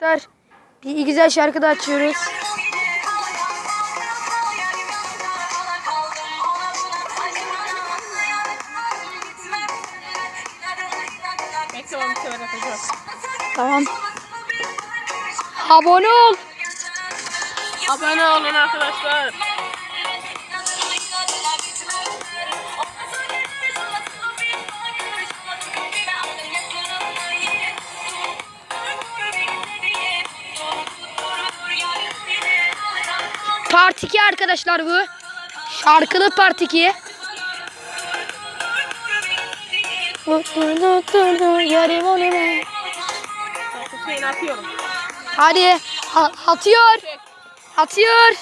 Arkadaşlar bir güzel şarkı da açıyoruz. Tamam. Abone ol. Abone olun arkadaşlar. Part 2 arkadaşlar bu. Şarkılı part 2. Yarım onu be. Bak, Hüseyin atıyorum. Hadi ha- atıyor. Atıyor.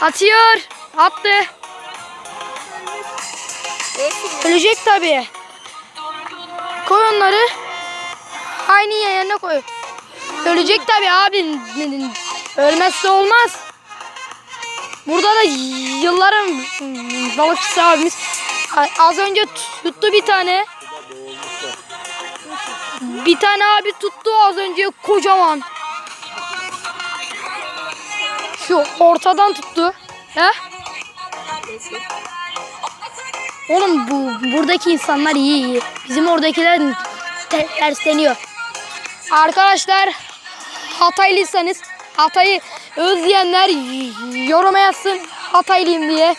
Atıyor. Attı. Ölecek tabii. Koy onları. Aynı yerine koy. Ölecek tabii abi. Ölmezse olmaz. Burada da yılların balıkçısı abimiz az önce tuttu bir tane. Bir tane abi tuttu az önce kocaman. Şu ortadan tuttu. He? Oğlum bu buradaki insanlar iyi iyi. Bizim oradakiler te- tersleniyor. Arkadaşlar Hataylıysanız Hatay'ı özleyenler yoruma yazsın Hataylıyım diye.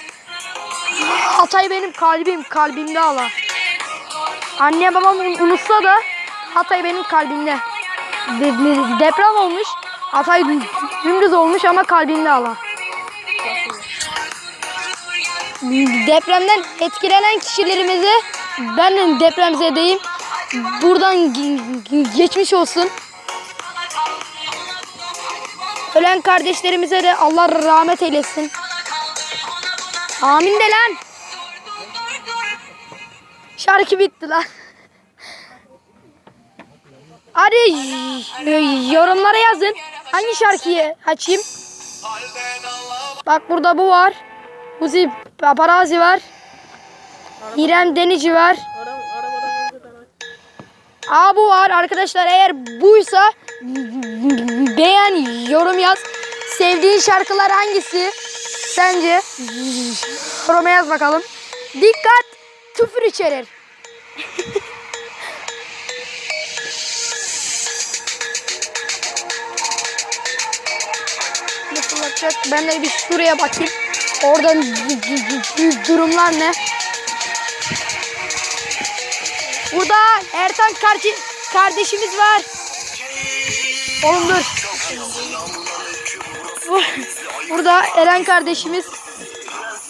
Hatay benim kalbim, kalbimde Allah. Anne babam un- unutsa da Hatay benim kalbimde. De- de- deprem olmuş. Hatay dü- dümdüz olmuş ama kalbimde Allah. Depremden etkilenen kişilerimize ben de depremzedeyim. Buradan ge- ge- geçmiş olsun. Ölen kardeşlerimize de Allah rahmet eylesin. Amin de lan. Şarkı bitti lan. Hadi yorumlara yazın. Hangi şarkıyı açayım? Bak burada bu var. Uzi Paparazzi var. İrem Denici var. Aa bu var arkadaşlar eğer buysa beğen yorum yaz. Sevdiğin şarkılar hangisi? Sence? Yoruma yaz bakalım. Dikkat! Küfür içerir. Nasıl olacak? Ben de bir şuraya bakayım. Oradan durumlar ne? Burada Ertan kardeş, kardeşimiz var. Oğlum dur. Bu- Burada Eren kardeşimiz.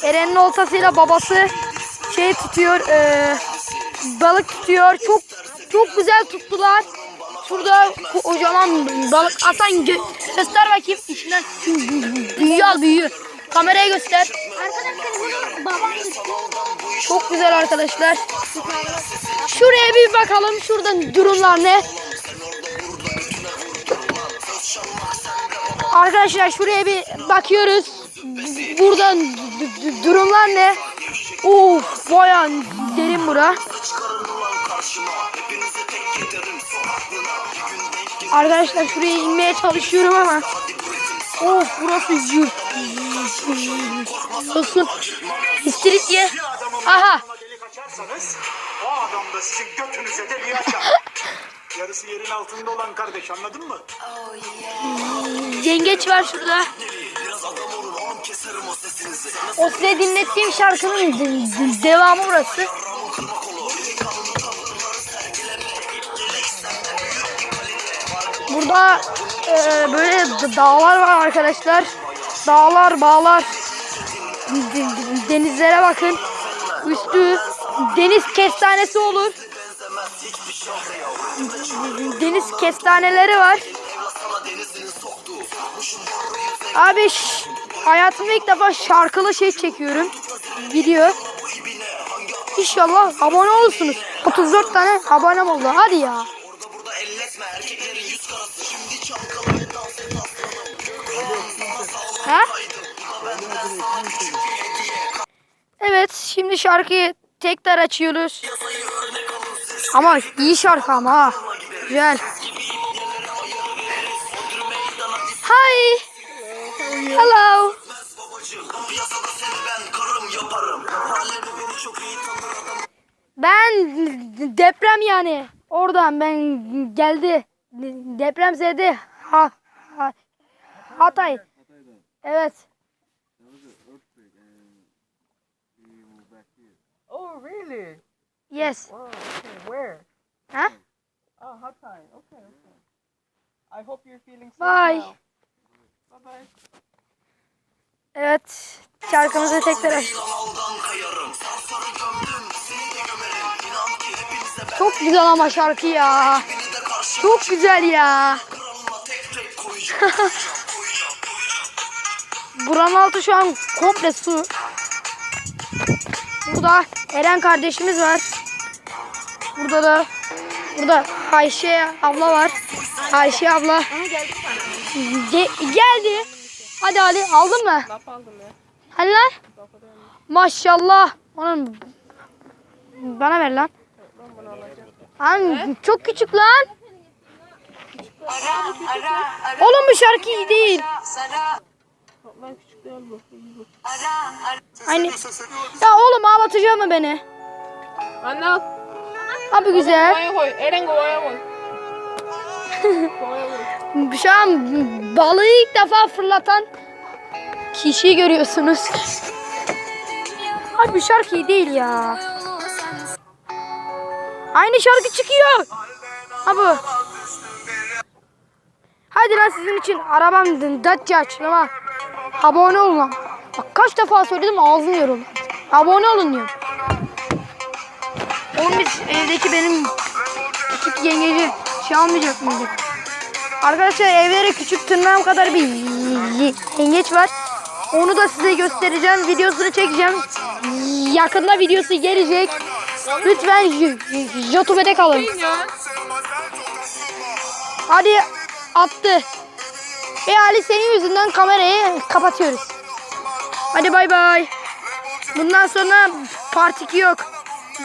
Eren'in oltasıyla babası şey tutuyor. e, balık tutuyor. Çok çok güzel tuttular. Şurada kocaman balık. Gö- göster bakayım içinden. Büyüyor büyüyor. Kameraya göster. Arkadaşlar bunun babam Çok güzel arkadaşlar. Şuraya bir bakalım. Şuradan durumlar ne? Arkadaşlar şuraya bir bakıyoruz. Buradan durumlar ne? Of bayağı derin bura. Arkadaşlar şuraya inmeye çalışıyorum ama Of burası yük. Olsun. İstiridye. Aha. delik açarsanız o adam da sizin götünüze deliği açar. Yarısı yerin altında olan kardeş anladın mı? Yengeç var şurada. O size dinlettiğim şarkının de- de- devamı burası. Burada e, böyle dağlar var arkadaşlar. Dağlar, bağlar. Denizlere bakın. Üstü deniz kestanesi olur. Deniz kestaneleri var. Abi hayatımda ilk defa şarkılı şey çekiyorum. Video. İnşallah abone olursunuz. 34 tane abonem oldu. Hadi ya. Ha? Evet şimdi şarkıyı tekrar açıyoruz. Ama iyi şarkı ama ha. Güzel. Hi. Hello. Ben deprem yani. Oradan ben geldi. Deprem zedi. Ha, ha, Hatay. Evet. Oh really? Yes. Wow. Ha? Oh, Hatay. Okay. Okay. I hope you're feeling safe Bye. now. Bye bye. Evet. Şarkımızı tekrar aç. Çok güzel ama şarkı ya. Çok güzel ya. Buranın altı şu an komple su. Burada Eren kardeşimiz var. Burada da burada Ayşe abla var. Ayşe abla. Ge- geldi. Hadi Ali aldın mı? Laf aldım ya. Hadi. Maşallah. Onun bana ver lan. Ben bunu alacağım. Lan çok küçük lan. Oğlum bu şarkı iyi değil. İyi bu. Hani ya oğlum ağlatacak mı beni? Anne al. Abi güzel. Kovaya koy. Eren kovaya koy. Kovaya koy. Şu an balığı ilk defa fırlatan kişiyi görüyorsunuz. Abi şarkı iyi değil ya. Aynı şarkı çıkıyor. Abi. Hadi lan sizin için arabam Dacia açlama. Abone olun lan. Bak kaç defa söyledim ağzım yoruldu. Abone olun diyorum. Oğlum biz evdeki benim küçük yengeci şey almayacak mıydık? Arkadaşlar evlere küçük tırnağım kadar bir yengeç var. Onu da size göstereceğim. Videosunu çekeceğim. Yakında videosu gelecek. Lütfen YouTube'da kalın. Hadi attı. Ve Ali senin yüzünden kamerayı kapatıyoruz. Hadi bay bay. Bundan sonra part 2 yok.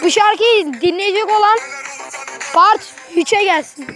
Bu şarkıyı dinleyecek olan part 3'e gelsin.